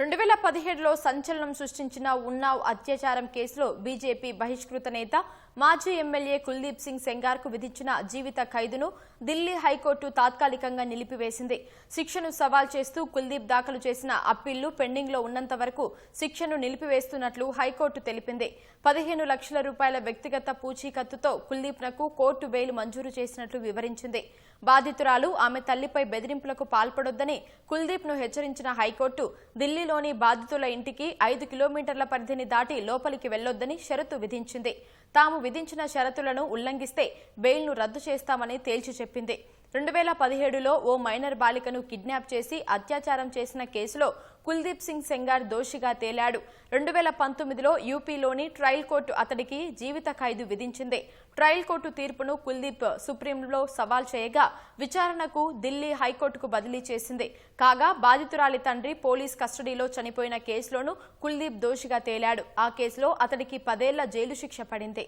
రెండు వేల పదిహేడులో సంచలనం సృష్టించిన ఉన్నావ్ అత్యాచారం కేసులో బీజేపీ బహిష్కృత నేత మాజీ ఎమ్మెల్యే కుల్దీప్ సింగ్ సెంగార్కు విధించిన జీవిత ఖైదును ఢిల్లీ హైకోర్టు తాత్కాలికంగా నిలిపివేసింది. శిక్షను సవాల్ చేస్తూ కుల్దీప్ దాఖలు చేసిన అప్పీళ్ళు పెండింగ్లో ఉన్నంత వరకు శిక్షను నిలిపివేస్తున్నట్లు హైకోర్టు తెలిపింది. పదిహేను లక్షల రూపాయల వ్యక్తిగత పూచీకత్తుతో కుల్దీప్నకు కోర్టు బెయిల్ మంజూరు చేసినట్లు వివరించింది. బాధితురాలు ఆమె తల్లిపై బెదిరింపులకు పాల్పడొద్దని కుల్దీప్ను హెచ్చరించిన హైకోర్టు ఢిల్లీలోని బాధితుల ఇంటికి ఐదు కిలోమీటర్ల పరిధిని దాటి లోపలికి వెళ్ళొద్దని షరతు విధించింది. తాము విధించిన షరతులను ఉల్లంఘిస్తే బెయిల్ను రద్దు చేస్తామని తేల్చి చెప్పింది. రెండు వేల పదిహేడులో ఓ మైనర్ బాలికను కిడ్నాప్ చేసి అత్యాచారం చేసిన కేసులో కుల్దీప్ సింగ్ సెంగార్ దోషిగా తేలాడు. రెండు వేల పంతొమ్మిదిలో యూపీలోని ట్రయల్ కోర్టు అతడికి జీవిత ఖైదు విధించింది. ట్రయల్ కోర్టు తీర్పును కుల్దీప్ సుప్రీంలో సవాల్ చేయగా విచారణకు ఢిల్లీ హైకోర్టుకు బదిలీ చేసింది. కాగా బాధితురాలి తండ్రి పోలీస్ కస్టడీలో చనిపోయిన కేసులోనూ కుల్దీప్ దోషిగా తేలాడు. ఆ కేసులో అతడికి పదేళ్ళ జైలు శిక్ష పడింది.